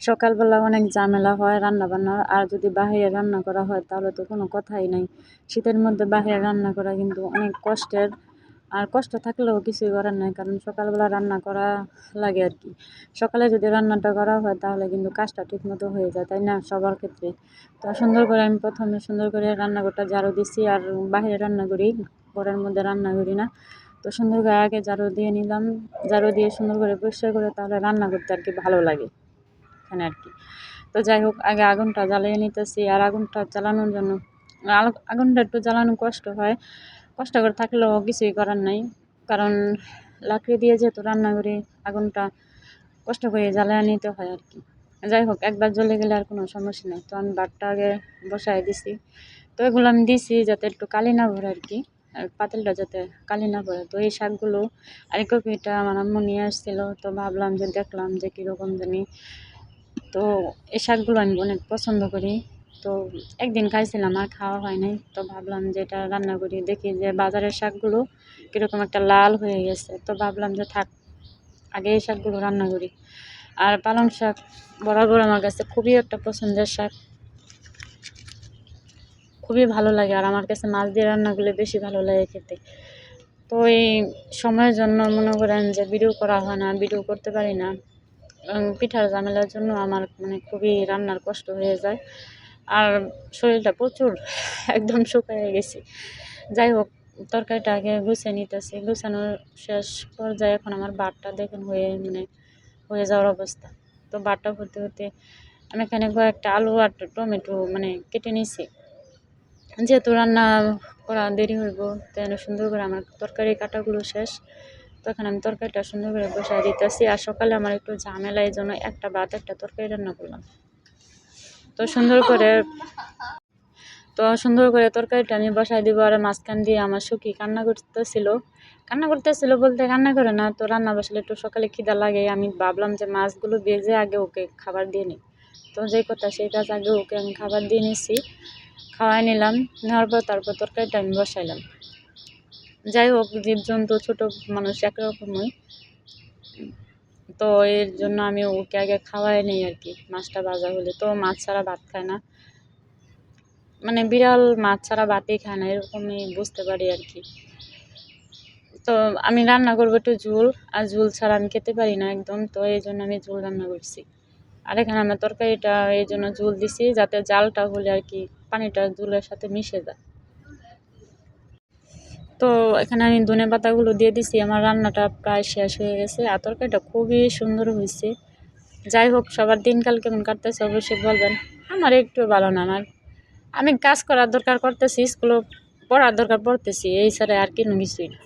সকালবেলা অনেক ঝামেলা হয় রান্না বান্নার আর যদি বাহিরে রান্না করা হয় তাহলে তো কোনো কথাই নাই। শীতের মধ্যে বাহিরে রান্না করা কিন্তু অনেক কষ্টের, আর কষ্ট থাকলেও কিছুই করার নাই, কারণ সকালবেলা রান্না করা লাগে আর কি। সকালে যদি রান্নাটা করা হয় তাহলে কিন্তু কাজটা ঠিকমতো হয়ে যায়, তাই না? সবার ক্ষেত্রে। তো সুন্দর করে আমি প্রথমে সুন্দর করে রান্নাঘরটা ঝাড়ু দিছি, আর বাহিরে রান্না করি, ঘরের মধ্যে রান্না করি না। তো সুন্দর করে আগে ঝাড়ু দিয়ে নিলাম, ঝাড়ু দিয়ে সুন্দর করে পরিষ্কার করে তাহলে রান্না করতে আর কি ভালো লাগে। এখানে আর কি। তো যাই হোক, আগে আগুনটা জ্বালিয়ে নিতেছি আর আগুনটা জ্বালানোর জন্য আগুনটা একটু জ্বালানো কষ্ট হয়। কষ্ট করে থাকলেও কিছুই করার নাই। কারণ লাকড়ি দিয়ে যেহেতু রান্না করি, আগুনটা কষ্ট করে জ্বালিয়ে নিতে হয় আর কি। যাই হোক, একবার জ্বলে গেলে আর কোনো সমস্যা নেই। তো আমি বাটটা আগে বসাই দিছি। তো এগুলো আমি দিছি যাতে একটু কালি না ভরে আর কি। আর পাতিলটা যাতে কালি না পড়ে। তো এই শাকগুলো আর কপিটা আমার আম্মু নিয়ে আসছিল। তো ভাবলাম যে দেখলাম যে কীরকম জানি তো এই শাকগুলো আমি অনেক পছন্দ করি। তো একদিন খাইছিলাম, আর খাওয়া হয় নাই। তো ভাবলাম যে এটা রান্না করি, দেখি যে বাজারের শাকগুলো কীরকম একটা লাল হয়ে গেছে। তো ভাবলাম যে থাক, আগে এই শাকগুলো রান্না করি। আর পালং শাক বরাবর আমার কাছে খুবই একটা পছন্দের শাক। খুবই ভালো লাগে, আর আমার কাছে মাছ দিয়ে রান্নাগুলো বেশি ভালো লাগে খেতে। তো এই সময়ের জন্য মনে করেন যে ভিডিও করা হয় না, ভিডিও করতে পারি না। পিঠার ঝামেলার জন্য আমার মানে খুবই রান্নার কষ্ট হয়ে যায়। আর শরীরটা প্রচুর, একদম শুকিয়ে গেছি। যাই হোক, তরকারিটা আগে গুছিয়ে নিতেছি। গুছানোর শেষ পর্যায়ে এখন আমার বাটটা দেখুন হয়ে মানে হয়ে যাওয়ার অবস্থা। তো বাটটা হতে হতে আমি এখানে কয়েকটা আলু আর টমেটো মানে কেটে নিছি। যেহেতু রান্না করা দেরি হইব, তাই সুন্দর করে আমার তরকারি কাটাগুলো শেষ। তখন আমি তরকারিটা সুন্দর করে বসাই দিতেছি। আর সকালে আমার একটু ঝামেলা, এই জন্য একটা ভাত, একটা তরকারি রান্না করলাম। তো সুন্দর করে, তো সুন্দর করে তরকারিটা আমি বসাই দিব আর মাঝখান দিয়ে আমার সুখী কান্না করতেছিল। কান্না করতেছিল বলতে কান্না করে না, তো রান্না বসালে একটু সকালে খিদা লাগে। আমি ভাবলাম যে মাছগুলো বেজে আগে ওকে খাবার দিয়ে নিই। তো যেই কথা সেই কাজ আগে ওকে আমি খাবার দিয়ে নিছি। খাওয়াই নিলাম, নেওয়ার পর তারপর তরকারিটা আমি বসাইলাম। যাই হোক, জীবজন্তু ছোটো মানুষ একরকমই তো এর জন্য আমি ওকে আগে খাওয়াই নিই আর কি, মাছটা ভাজা হলে। তো মাছ ছাড়া ভাত খায় না। মানে বিড়াল মাছ ছাড়া ভাতই খায় না, এরকমই বুঝতে পারি আর কি। তো আমি রান্না করব একটু ঝোল, আর ঝোল ছাড়া আমি খেতে পারি না একদম, তো এই জন্য আমি ঝোল রান্না করছি। আর এখানে আমার তরকারিটা, এই জন্য ঝোল দিছি, যাতে জালটা হলে আর কি পানিটা ঝোলের সাথে মিশে যায়। তো এখানে আমি ধনে পাতাগুলো দিয়ে দিছি। আমার রান্নাটা প্রায় শেষ হয়ে গেছে। আর তরকারিটা খুবই সুন্দর হয়েছে। যাই হোক, সবার দিনকাল কেমন কাটতেছে অবশ্যই বলবেন। আমার একটু ভালো না আমার। আমি কাজ করার দরকার করতেছি স্কুলে পড়ার দরকার পড়তেছি, এই ছাড়া আর কোনো কিছুই না।